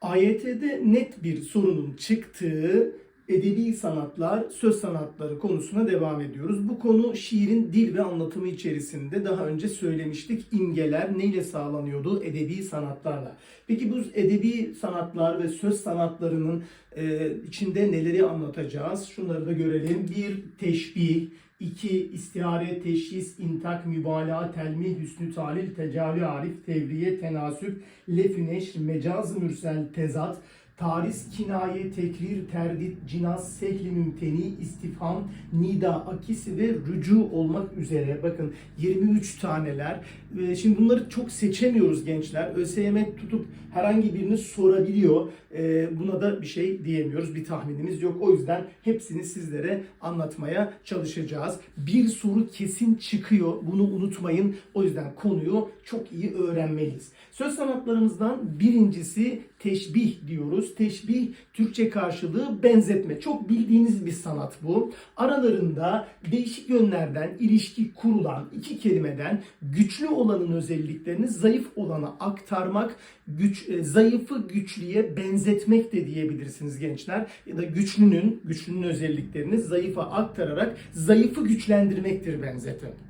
AYT'de net bir sorunun çıktığı edebi sanatlar, söz sanatları konusuna devam ediyoruz. Bu konu şiirin dil ve anlatımı içerisinde daha önce söylemiştik. İmgeler neyle sağlanıyordu? Edebi sanatlarla. Peki bu edebi sanatlar ve söz sanatlarının e, içinde neleri anlatacağız? Şunları da görelim. Bir, teşbih. İki, istihare, teşhis, intak, mübalağa, telmih, hüsnü talil, tecali, arif, tevriye, tenasüp, lef-i neşr, mecaz, mürsel, tezat, Taris, kinaye, tekrir, terdit, cinas, sehli mümteni, istifham, nida, akis ve rücu olmak üzere. Bakın 23 taneler. Ee, Şimdi bunları çok seçemiyoruz gençler. ÖSYM tutup herhangi birini sorabiliyor. Ee, Buna da bir şey diyemiyoruz. Bir tahminimiz yok. O yüzden hepsini sizlere anlatmaya çalışacağız. Bir soru kesin çıkıyor. Bunu unutmayın. O yüzden konuyu çok iyi öğrenmeliyiz. Söz sanatlarımızdan birincisi teşbih diyoruz. Teşbih Türkçe karşılığı benzetme. Çok bildiğiniz bir sanat bu. Aralarında değişik yönlerden ilişki kurulan iki kelimeden güçlü olanın özelliklerini zayıf olana aktarmak, güç e, zayıfı güçlüye benzetmek de diyebilirsiniz gençler. Ya da güçlünün güçlünün özelliklerini zayıfa aktararak zayıfı güçlendirmektir benzetme.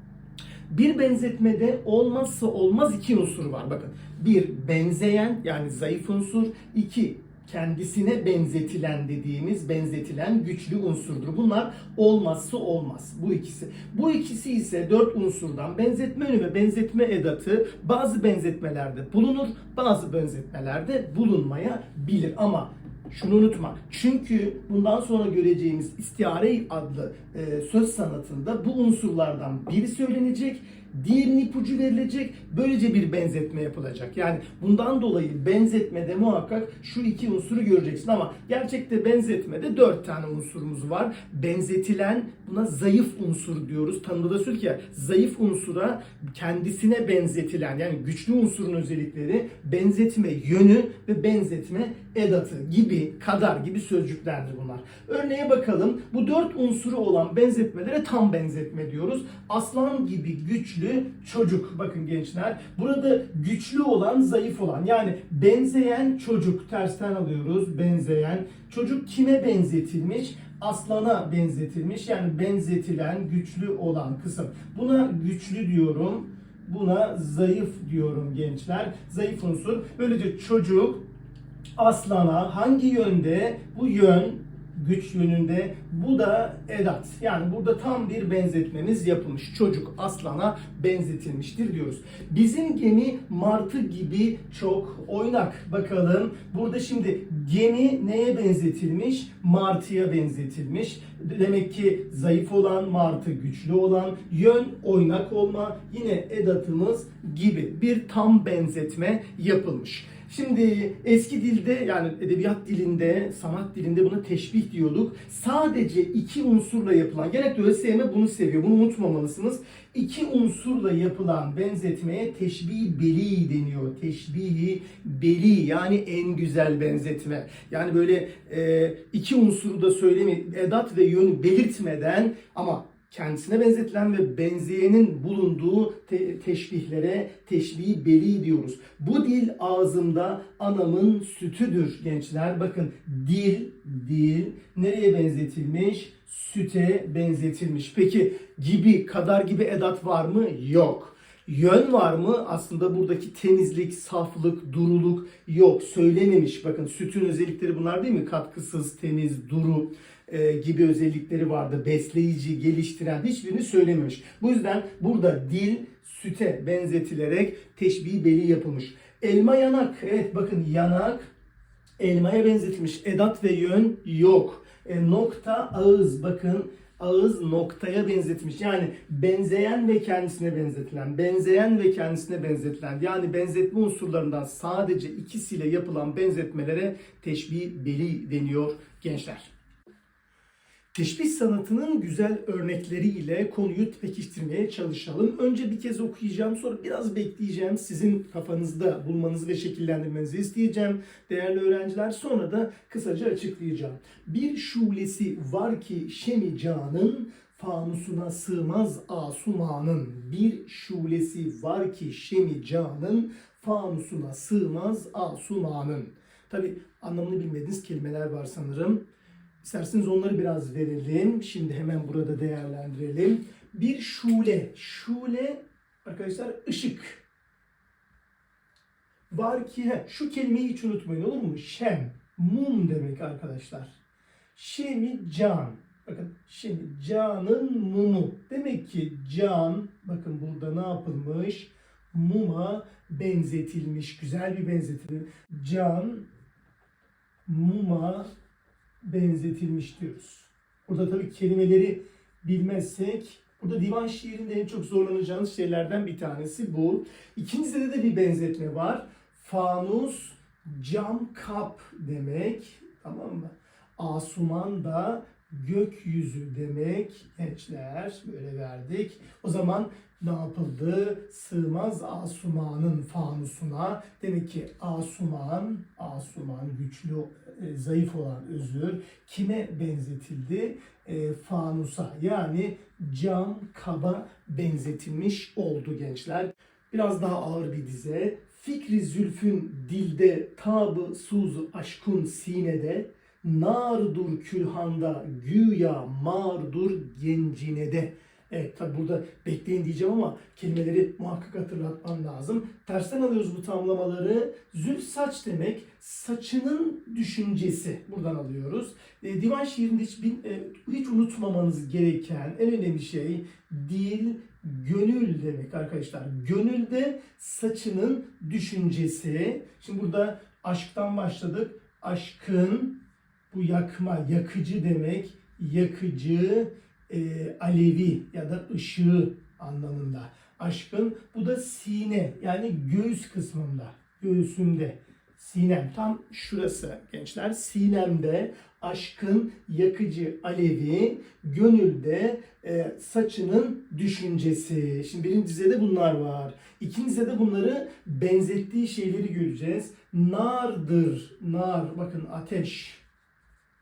Bir benzetmede olmazsa olmaz iki unsur var. Bakın bir benzeyen yani zayıf unsur. iki kendisine benzetilen dediğimiz benzetilen güçlü unsurdur. Bunlar olmazsa olmaz. Bu ikisi. Bu ikisi ise dört unsurdan benzetme önü ve benzetme edatı bazı benzetmelerde bulunur, bazı benzetmelerde bulunmayabilir. Ama şunu unutma. Çünkü bundan sonra göreceğimiz istihare adlı e, söz sanatında bu unsurlardan biri söylenecek, diğerinin ipucu verilecek, böylece bir benzetme yapılacak. Yani bundan dolayı benzetmede muhakkak şu iki unsuru göreceksin ama gerçekte benzetmede dört tane unsurumuz var. Benzetilen buna zayıf unsur diyoruz. Tanımda da ki zayıf unsura kendisine benzetilen yani güçlü unsurun özellikleri benzetme yönü ve benzetme edatı gibi kadar gibi sözcüklerdir bunlar. Örneğe bakalım. Bu dört unsuru olan benzetmelere tam benzetme diyoruz. Aslan gibi güçlü çocuk. Bakın gençler. Burada güçlü olan zayıf olan yani benzeyen çocuk tersten alıyoruz. Benzeyen çocuk kime benzetilmiş? Aslana benzetilmiş. Yani benzetilen güçlü olan kısım. Buna güçlü diyorum. Buna zayıf diyorum gençler. Zayıf unsur. Böylece çocuk aslana hangi yönde? Bu yön güç yönünde. Bu da edat. Yani burada tam bir benzetmemiz yapılmış. Çocuk aslana benzetilmiştir diyoruz. Bizim gemi martı gibi çok oynak. Bakalım burada şimdi gemi neye benzetilmiş? Martıya benzetilmiş. Demek ki zayıf olan martı güçlü olan yön oynak olma yine edatımız gibi bir tam benzetme yapılmış. Şimdi eski dilde yani edebiyat dilinde, sanat dilinde buna teşbih diyorduk. Sadece iki unsurla yapılan, genellikle ÖSYM bunu seviyor, bunu unutmamalısınız. İki unsurla yapılan benzetmeye teşbih beli deniyor. Teşbihi beli yani en güzel benzetme. Yani böyle e, iki unsuru da söylemi, edat ve yönü belirtmeden ama kendisine benzetilen ve benzeyenin bulunduğu te- teşbihlere teşbih beli diyoruz. Bu dil ağzımda anamın sütüdür gençler. Bakın dil, dil nereye benzetilmiş? Süte benzetilmiş. Peki gibi, kadar gibi edat var mı? Yok. Yön var mı? Aslında buradaki temizlik, saflık, duruluk yok. Söylememiş. Bakın sütün özellikleri bunlar değil mi? Katkısız, temiz, duru e, gibi özellikleri vardı. Besleyici, geliştiren hiçbirini söylememiş. Bu yüzden burada dil süte benzetilerek teşbih beli yapılmış. Elma yanak. Evet bakın yanak elmaya benzetilmiş. Edat ve yön yok. E, nokta ağız bakın ağız noktaya benzetilmiş. Yani benzeyen ve kendisine benzetilen, benzeyen ve kendisine benzetilen. Yani benzetme unsurlarından sadece ikisiyle yapılan benzetmelere teşbih beli deniyor gençler. Teşbih sanatının güzel örnekleriyle konuyu pekiştirmeye çalışalım. Önce bir kez okuyacağım, sonra biraz bekleyeceğim. Sizin kafanızda bulmanızı ve şekillendirmenizi isteyeceğim değerli öğrenciler. Sonra da kısaca açıklayacağım. Bir şulesi var ki şemi canın, fanusuna sığmaz asumanın. Bir şulesi var ki şemi canın, fanusuna sığmaz asumanın. Tabi anlamını bilmediğiniz kelimeler var sanırım. İsterseniz onları biraz verelim. Şimdi hemen burada değerlendirelim. Bir şule. Şule arkadaşlar ışık. Var ki he, şu kelimeyi hiç unutmayın olur mu? Şem. Mum demek arkadaşlar. Şemi can. Bakın şimdi canın mumu. Demek ki can bakın burada ne yapılmış? Muma benzetilmiş. Güzel bir benzetilme. Can muma benzetilmiş diyoruz. Burada tabii kelimeleri bilmezsek burada divan şiirinde en çok zorlanacağınız şeylerden bir tanesi bu. İkincisinde de bir benzetme var. Fanus cam kap demek. Tamam mı? Asuman da gökyüzü demek. Gençler böyle verdik. O zaman ne yapıldı? Sığmaz Asuman'ın fanusuna. Demek ki Asuman, Asuman güçlü, e, zayıf olan özür kime benzetildi? E, fanusa yani cam kaba benzetilmiş oldu gençler. Biraz daha ağır bir dize. Fikri zülfün dilde, tabı suzu aşkun sinede, nardur külhanda, güya mardur gencinede. Evet tabi burada bekleyin diyeceğim ama kelimeleri muhakkak hatırlatmam lazım. Tersten alıyoruz bu tamlamaları. Zülf saç demek, saçının düşüncesi. Buradan alıyoruz. E, divan şiirinde hiç, bin- e, hiç unutmamanız gereken en önemli şey dil, gönül demek arkadaşlar. Gönülde saçının düşüncesi. Şimdi burada aşktan başladık. Aşkın bu yakma, yakıcı demek. Yakıcı, e, alevi ya da ışığı anlamında. Aşkın bu da sine yani göğüs kısmında, göğsümde. Sinem tam şurası gençler. Sinemde aşkın yakıcı alevi, gönülde e, saçının düşüncesi. Şimdi birinci dizede bunlar var. İkinci dizede bunları benzettiği şeyleri göreceğiz. Nardır, nar bakın ateş,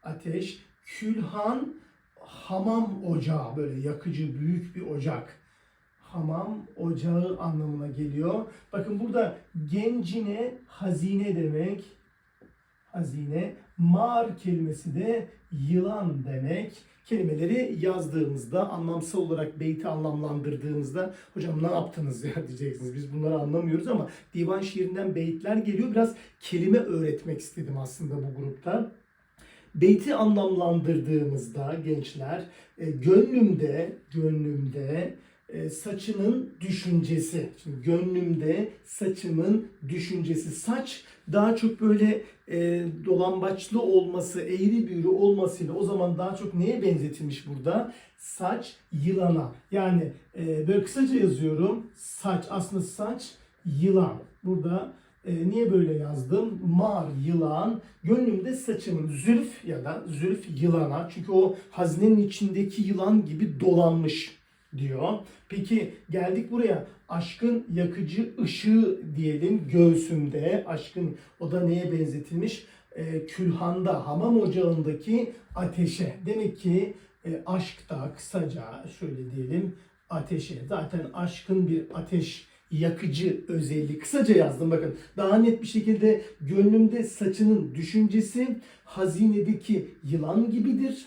ateş, külhan, hamam ocağı böyle yakıcı büyük bir ocak. Hamam ocağı anlamına geliyor. Bakın burada gencine hazine demek. Hazine. Mar kelimesi de yılan demek. Kelimeleri yazdığımızda, anlamsal olarak beyti anlamlandırdığımızda hocam ne yaptınız ya diyeceksiniz. Biz bunları anlamıyoruz ama divan şiirinden beyitler geliyor. Biraz kelime öğretmek istedim aslında bu grupta. Beyti anlamlandırdığımızda gençler e, gönlümde gönlümde e, saçının düşüncesi. Şimdi gönlümde saçımın düşüncesi. Saç daha çok böyle e, dolambaçlı olması, eğri büğrü olmasıyla o zaman daha çok neye benzetilmiş burada? Saç yılana. Yani e, böyle kısaca yazıyorum. Saç aslında saç yılan. Burada e, niye böyle yazdım? Mar, yılan. Gönlümde saçımın zülf ya da zülf yılana. Çünkü o hazinenin içindeki yılan gibi dolanmış diyor. Peki geldik buraya. Aşkın yakıcı ışığı diyelim göğsümde. Aşkın o da neye benzetilmiş? E, külhanda, hamam ocağındaki ateşe. Demek ki e, aşk da kısaca şöyle diyelim ateşe. Zaten aşkın bir ateş yakıcı özelliği. Kısaca yazdım bakın. Daha net bir şekilde gönlümde saçının düşüncesi hazinedeki yılan gibidir.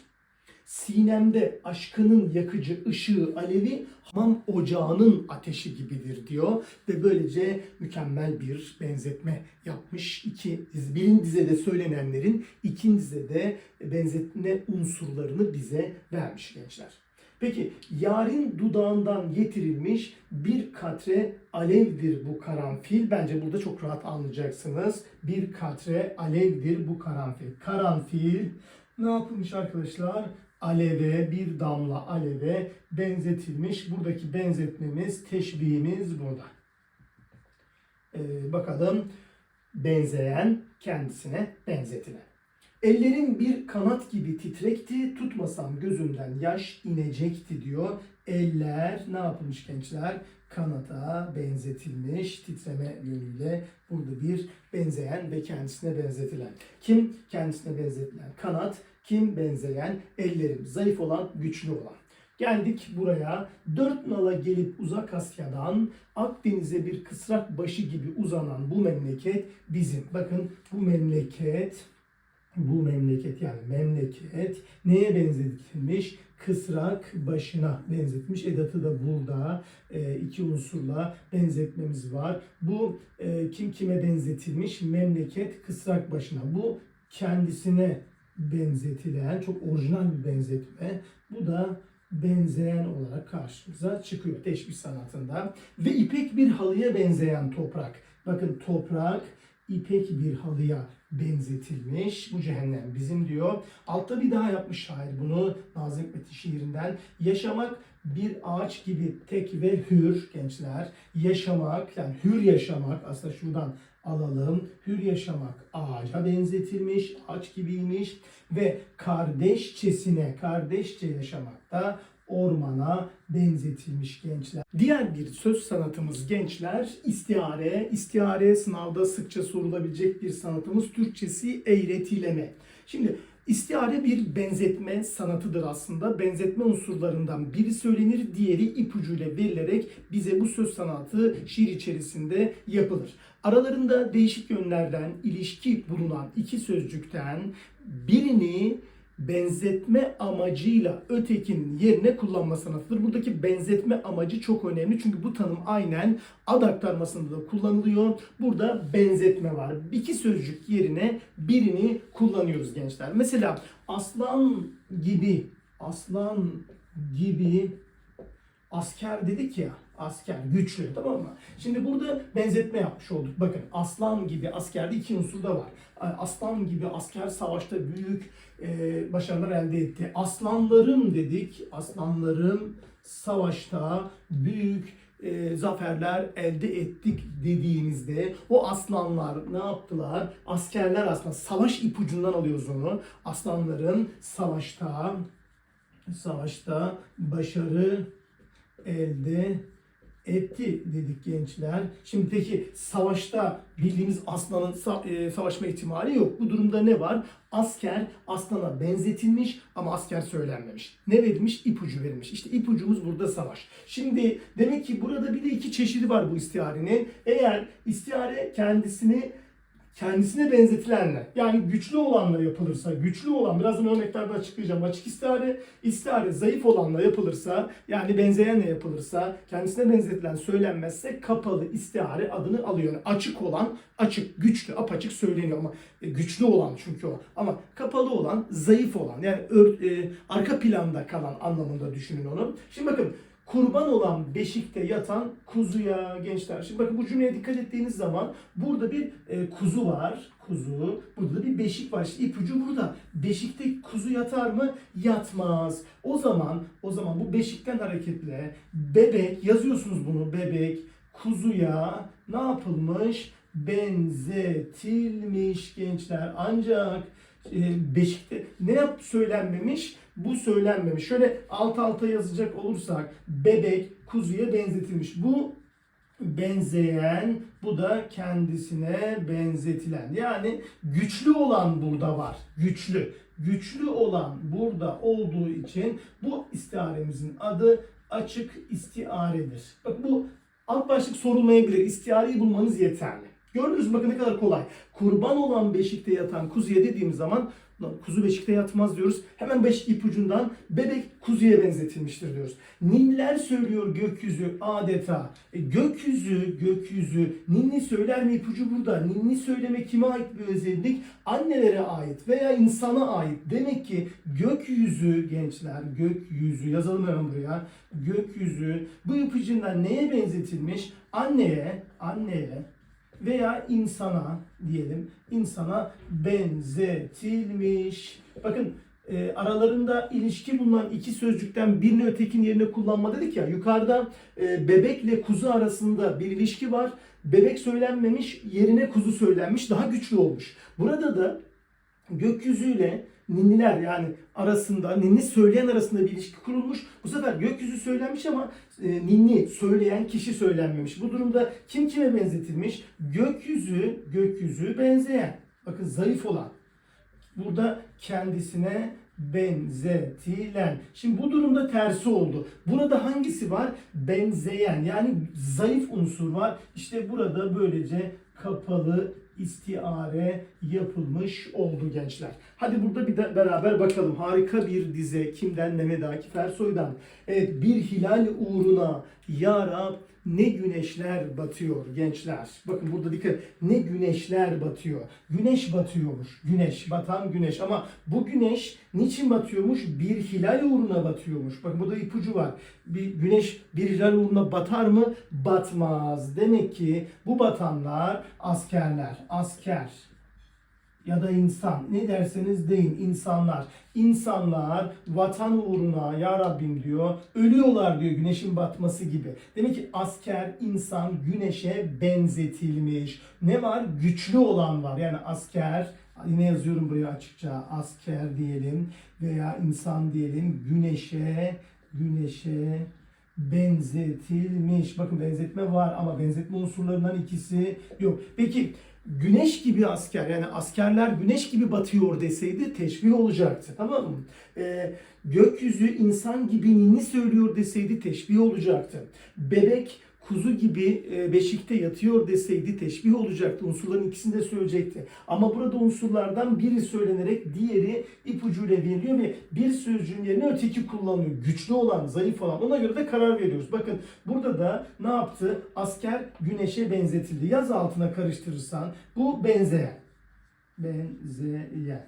Sinemde aşkının yakıcı ışığı alevi hamam ocağının ateşi gibidir diyor. Ve böylece mükemmel bir benzetme yapmış. İki birinci dizede söylenenlerin ikinci dizede benzetme unsurlarını bize vermiş gençler. Peki yarın dudağından getirilmiş bir katre alevdir bu karanfil. Bence burada çok rahat anlayacaksınız. Bir katre alevdir bu karanfil. Karanfil ne yapılmış arkadaşlar? Aleve, bir damla aleve benzetilmiş. Buradaki benzetmemiz, teşbihimiz burada. Ee, bakalım benzeyen kendisine benzetilen. Ellerim bir kanat gibi titrekti, tutmasam gözümden yaş inecekti diyor. Eller ne yapılmış gençler? Kanata benzetilmiş titreme yönüyle burada bir benzeyen ve kendisine benzetilen. Kim kendisine benzetilen? Kanat. Kim benzeyen? Ellerim. Zayıf olan, güçlü olan. Geldik buraya. Dört nala gelip uzak Asya'dan Akdeniz'e bir kısrak başı gibi uzanan bu memleket bizim. Bakın bu memleket bu memleket yani memleket neye benzetilmiş? Kısrak başına benzetmiş. Edatı da burada e, iki unsurla benzetmemiz var. Bu e, kim kime benzetilmiş? Memleket kısrak başına. Bu kendisine benzetilen çok orijinal bir benzetme. Bu da benzeyen olarak karşımıza çıkıyor teşbih sanatında. Ve ipek bir halıya benzeyen toprak. Bakın toprak ipek bir halıya benzetilmiş. Bu cehennem bizim diyor. Altta bir daha yapmış şair bunu Nazım Hikmet'in şiirinden. Yaşamak bir ağaç gibi tek ve hür gençler. Yaşamak yani hür yaşamak aslında şuradan alalım. Hür yaşamak ağaca benzetilmiş, ağaç gibiymiş ve kardeşçesine, kardeşçe yaşamak da ormana benzetilmiş gençler. Diğer bir söz sanatımız gençler istiare. İstiare sınavda sıkça sorulabilecek bir sanatımız. Türkçesi eğretileme. Şimdi istiare bir benzetme sanatıdır aslında. Benzetme unsurlarından biri söylenir, diğeri ipucuyla verilerek bize bu söz sanatı şiir içerisinde yapılır. Aralarında değişik yönlerden ilişki bulunan iki sözcükten birini benzetme amacıyla ötekinin yerine kullanma sanatıdır. Buradaki benzetme amacı çok önemli çünkü bu tanım aynen ad aktarmasında da kullanılıyor. Burada benzetme var. İki sözcük yerine birini kullanıyoruz gençler. Mesela aslan gibi, aslan gibi asker dedik ya asker güçlü tamam mı? Şimdi burada benzetme yapmış olduk. Bakın aslan gibi askerde iki unsur da var. Aslan gibi asker savaşta büyük e, başarılar elde etti. Aslanlarım dedik. Aslanlarım savaşta büyük e, zaferler elde ettik dediğimizde o aslanlar ne yaptılar? Askerler aslında savaş ipucundan alıyoruz onu. Aslanların savaşta savaşta başarı elde etti dedik gençler. Şimdi peki savaşta bildiğimiz aslanın e, savaşma ihtimali yok. Bu durumda ne var? Asker aslana benzetilmiş ama asker söylenmemiş. Ne verilmiş? İpucu verilmiş. İşte ipucumuz burada savaş. Şimdi demek ki burada bir de iki çeşidi var bu istiarenin. Eğer istihare kendisini kendisine benzetilenle yani güçlü olanla yapılırsa, güçlü olan birazdan örneklerde açıklayacağım. Açık istihare, istihare zayıf olanla yapılırsa yani benzeyenle yapılırsa, kendisine benzetilen söylenmezse kapalı istihare adını alıyor. Yani açık olan açık, güçlü, apaçık söyleniyor ama e, güçlü olan çünkü o. Ama kapalı olan zayıf olan yani ör- e, arka planda kalan anlamında düşünün onu. Şimdi bakın kurban olan beşikte yatan kuzuya gençler. Şimdi bakın bu cümleye dikkat ettiğiniz zaman burada bir e, kuzu var. Kuzu. Burada da bir beşik var. İşte ipucu burada. Beşikte kuzu yatar mı? Yatmaz. O zaman o zaman bu beşikten hareketle bebek yazıyorsunuz bunu bebek kuzuya ne yapılmış? Benzetilmiş gençler. Ancak e, Beşik'te ne yap söylenmemiş? Bu söylenmemiş. Şöyle alt alta yazacak olursak bebek kuzuya benzetilmiş. Bu benzeyen, bu da kendisine benzetilen. Yani güçlü olan burada var. Güçlü. Güçlü olan burada olduğu için bu istiaremizin adı açık istiaredir. Bak bu alt başlık sorulmayabilir. İstiareyi bulmanız yeterli. Gördünüz mü bakın ne kadar kolay. Kurban olan beşikte yatan kuzuya dediğimiz zaman kuzu beşikte yatmaz diyoruz. Hemen beşik ipucundan bebek kuzuya benzetilmiştir diyoruz. Ninniler söylüyor gökyüzü adeta. E, gökyüzü, gökyüzü. Ninni söyler mi ipucu burada? Ninni söyleme kime ait bir özellik? Annelere ait veya insana ait. Demek ki gökyüzü gençler, gökyüzü yazalım hemen buraya. Gökyüzü bu ipucundan neye benzetilmiş? Anneye, anneye veya insana diyelim insana benzetilmiş. Bakın e, aralarında ilişki bulunan iki sözcükten birini ötekinin yerine kullanma dedik ya. Yukarıda e, bebekle kuzu arasında bir ilişki var. Bebek söylenmemiş, yerine kuzu söylenmiş, daha güçlü olmuş. Burada da gökyüzüyle ninniler yani arasında, ninni söyleyen arasında bir ilişki kurulmuş. Bu sefer gökyüzü söylenmiş ama e, ninni söyleyen kişi söylenmemiş. Bu durumda kim kime benzetilmiş? Gökyüzü, gökyüzü benzeyen. Bakın zayıf olan. Burada kendisine benzetilen. Şimdi bu durumda tersi oldu. Burada hangisi var? Benzeyen yani zayıf unsur var. İşte burada böylece kapalı istiare yapılmış oldu gençler. Hadi burada bir de beraber bakalım. Harika bir dize. Kimden? Mehmet Akif Ersoy'dan. Evet bir hilal uğruna ya Rab ne güneşler batıyor gençler. Bakın burada dikkat. Ne güneşler batıyor. Güneş batıyormuş. Güneş. Batan güneş. Ama bu güneş niçin batıyormuş? Bir hilal uğruna batıyormuş. Bakın burada ipucu var. Bir güneş bir hilal uğruna batar mı? Batmaz. Demek ki bu batanlar askerler. Asker ya da insan ne derseniz deyin insanlar. İnsanlar vatan uğruna ya Rabbim diyor ölüyorlar diyor güneşin batması gibi. Demek ki asker insan güneşe benzetilmiş. Ne var? Güçlü olan var. Yani asker yine yazıyorum buraya açıkça asker diyelim veya insan diyelim güneşe güneşe benzetilmiş. Bakın benzetme var ama benzetme unsurlarından ikisi yok. Peki güneş gibi asker yani askerler güneş gibi batıyor deseydi teşbih olacaktı. Tamam mı? Ee, gökyüzü insan gibi ninni söylüyor deseydi teşbih olacaktı. Bebek kuzu gibi e, beşikte yatıyor deseydi teşbih olacaktı. Unsurların ikisini de söyleyecekti. Ama burada unsurlardan biri söylenerek diğeri ipucuyla veriliyor ve bir sözcüğün yerine öteki kullanılıyor. Güçlü olan, zayıf olan. Ona göre de karar veriyoruz. Bakın burada da ne yaptı? Asker güneşe benzetildi. Yaz altına karıştırırsan bu benzeyen. Benzeyen.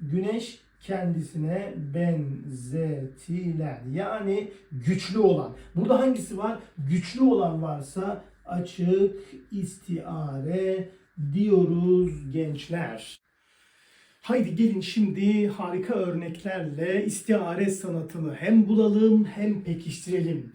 Güneş kendisine benzetilen yani güçlü olan. Burada hangisi var? Güçlü olan varsa açık istiare diyoruz gençler. Haydi gelin şimdi harika örneklerle istiare sanatını hem bulalım hem pekiştirelim.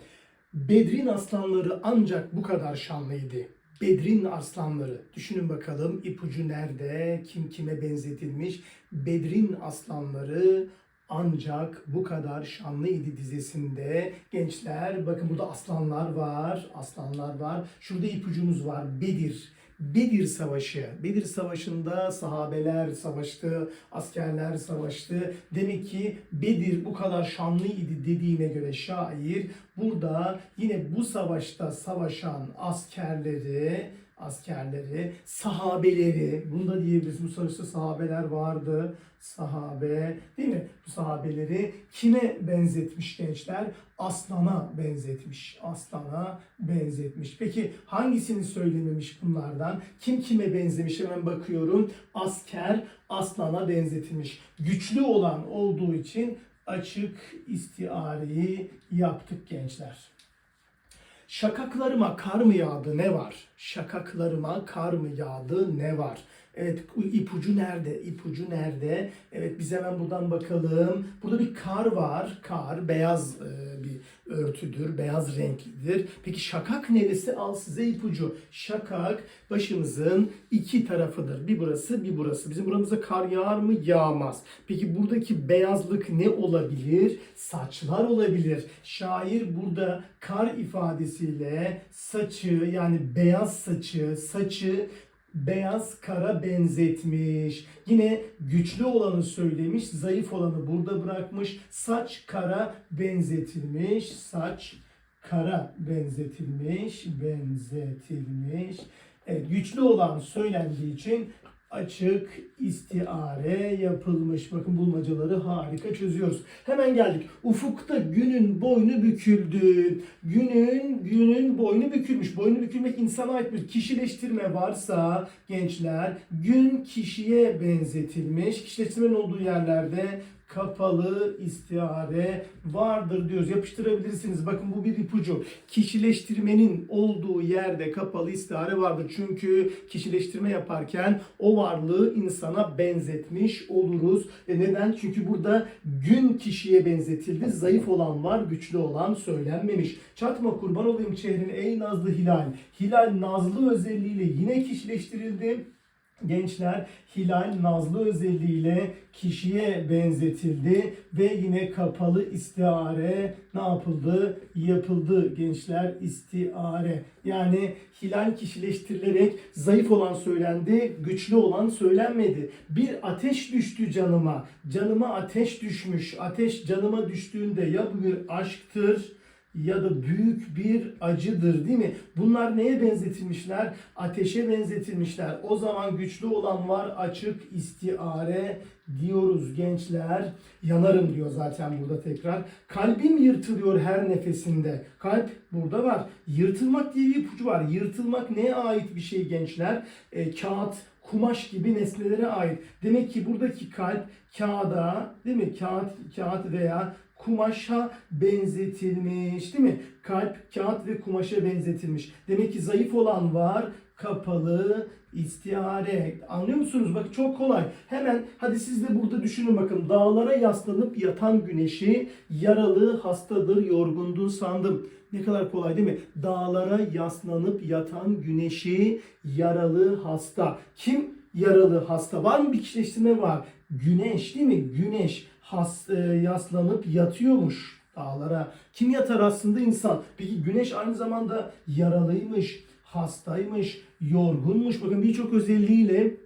Bedrin aslanları ancak bu kadar şanlıydı. Bedrin aslanları. Düşünün bakalım ipucu nerede, kim kime benzetilmiş. Bedrin aslanları ancak bu kadar şanlıydı dizesinde. Gençler bakın burada aslanlar var, aslanlar var. Şurada ipucumuz var. Bedir. Bedir Savaşı. Bedir Savaşı'nda sahabeler savaştı, askerler savaştı. Demek ki Bedir bu kadar şanlıydı dediğine göre şair burada yine bu savaşta savaşan askerleri askerleri, sahabeleri, bunu da diyebiliriz. Bu savaşta sahabeler vardı. Sahabe, değil mi? Bu sahabeleri kime benzetmiş gençler? Aslana benzetmiş. Aslana benzetmiş. Peki hangisini söylememiş bunlardan? Kim kime benzemiş? Hemen bakıyorum. Asker aslana benzetilmiş. Güçlü olan olduğu için açık istiareyi yaptık gençler. Şakaklarıma kar mı yağdı ne var? Şakaklarıma kar mı yağdı ne var? Evet ipucu nerede? İpucu nerede? Evet biz hemen buradan bakalım. Burada bir kar var. Kar beyaz e, örtüdür. Beyaz renklidir. Peki şakak neresi? Al size ipucu. Şakak başımızın iki tarafıdır. Bir burası bir burası. Bizim buramıza kar yağar mı? Yağmaz. Peki buradaki beyazlık ne olabilir? Saçlar olabilir. Şair burada kar ifadesiyle saçı yani beyaz saçı, saçı beyaz kara benzetmiş. Yine güçlü olanı söylemiş, zayıf olanı burada bırakmış. Saç kara benzetilmiş. Saç kara benzetilmiş, benzetilmiş. Evet, güçlü olan söylendiği için açık istiare yapılmış. Bakın bulmacaları harika çözüyoruz. Hemen geldik. Ufukta günün boynu büküldü. Günün günün boynu bükülmüş. Boynu bükülmek insana ait bir kişileştirme varsa gençler gün kişiye benzetilmiş. Kişileştirmenin olduğu yerlerde kapalı istiare vardır diyoruz. Yapıştırabilirsiniz. Bakın bu bir ipucu. Kişileştirmenin olduğu yerde kapalı istiare vardır. Çünkü kişileştirme yaparken o varlığı insana benzetmiş oluruz. E neden? Çünkü burada gün kişiye benzetildi. Zayıf olan var, güçlü olan söylenmemiş. Çatma kurban olayım çehrine ey nazlı hilal. Hilal nazlı özelliğiyle yine kişileştirildi. Gençler hilal nazlı özelliğiyle kişiye benzetildi ve yine kapalı istiare ne yapıldı? Yapıldı gençler istiare. Yani hilal kişileştirilerek zayıf olan söylendi, güçlü olan söylenmedi. Bir ateş düştü canıma. Canıma ateş düşmüş. Ateş canıma düştüğünde ya bu bir aşktır ya da büyük bir acıdır değil mi? Bunlar neye benzetilmişler? Ateşe benzetilmişler. O zaman güçlü olan var açık istiare diyoruz gençler. Yanarım diyor zaten burada tekrar. Kalbim yırtılıyor her nefesinde. Kalp burada var. Yırtılmak diye bir ipucu var. Yırtılmak neye ait bir şey gençler? E, kağıt, kumaş gibi nesnelere ait. Demek ki buradaki kalp kağıda değil mi? Kağıt, kağıt veya kumaşa benzetilmiş değil mi? Kalp kağıt ve kumaşa benzetilmiş. Demek ki zayıf olan var, kapalı, istihare. Anlıyor musunuz? Bak çok kolay. Hemen hadi siz de burada düşünün bakın. Dağlara yaslanıp yatan güneşi yaralı, hastadır, yorgundur sandım. Ne kadar kolay değil mi? Dağlara yaslanıp yatan güneşi yaralı, hasta. Kim yaralı, hasta? Var mı bir kişileştirme var? Güneş değil mi? Güneş has, e, yaslanıp yatıyormuş dağlara. Kim yatar aslında insan. Peki güneş aynı zamanda yaralıymış, hastaymış, yorgunmuş. Bakın birçok özelliğiyle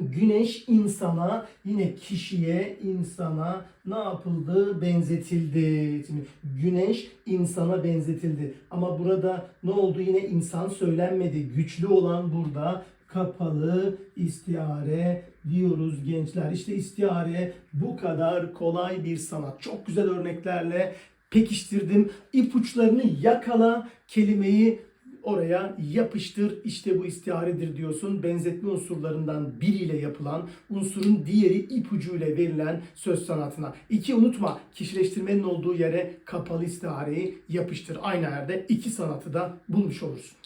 güneş insana yine kişiye insana ne yapıldı? Benzetildi. Şimdi güneş insana benzetildi. Ama burada ne oldu? Yine insan söylenmedi. Güçlü olan burada kapalı istiare diyoruz gençler. İşte istiare bu kadar kolay bir sanat. Çok güzel örneklerle pekiştirdim. İpuçlarını yakala, kelimeyi oraya yapıştır. İşte bu istiaredir diyorsun. Benzetme unsurlarından biriyle yapılan, unsurun diğeri ipucuyla verilen söz sanatına. İki unutma, kişileştirmenin olduğu yere kapalı istiareyi yapıştır. Aynı yerde iki sanatı da bulmuş olursun.